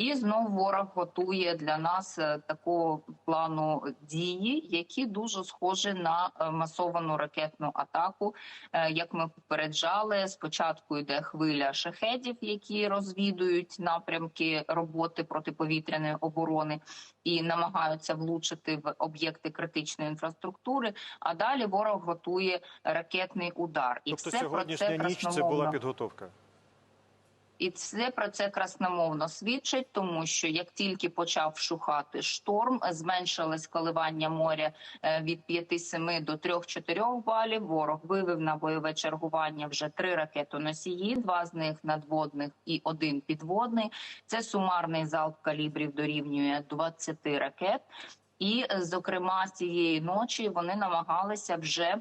І знов ворог готує для нас е, такого плану дії, які дуже схожі на е, масовану ракетну атаку. Е, Як ми попереджали, спочатку йде хвиля шахедів, які розвідують напрямки роботи протиповітряної оборони і намагаються влучити в об'єкти критичної інфраструктури. А далі ворог готує ракетний удар, і Тобто все про сьогоднішня це ніч це була підготовка. І все про це красномовно свідчить, тому що як тільки почав вщухати шторм, зменшилось коливання моря е, від 5-7 до 3-4 балів. Ворог вивів на бойове чергування вже три ракетоносії, два з них надводних і один підводний. Це сумарний залп калібрів дорівнює 20 ракет. І, зокрема, цієї ночі вони намагалися вже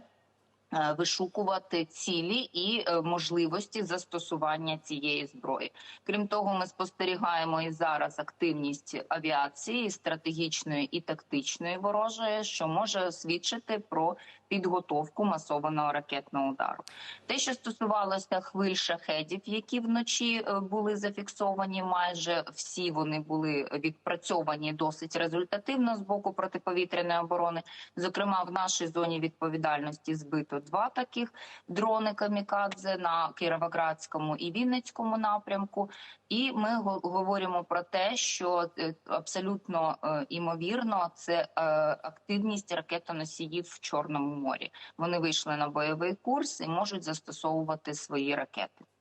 вишукувати цілі і е, можливості застосування цієї зброї. Крім того, ми спостерігаємо і зараз активність авіації, стратегічної і тактичної ворожої, що може свідчити про підготовку масованого ракетного удару. Те, що стосувалося хвиль шахедів, які вночі е, були зафіксовані, майже всі вони були відпрацьовані досить результативно з боку протиповітряної оборони. Зокрема, в нашій зоні відповідальності збито два таких дрони камікадзе на Кіровоградському і Вінницькому напрямку. І ми го- говоримо про те, що е, абсолютно е, імовірно це е, активність ракетоносіїв в Чорному морі. Вони вийшли на бойовий курс і можуть застосовувати свої ракети.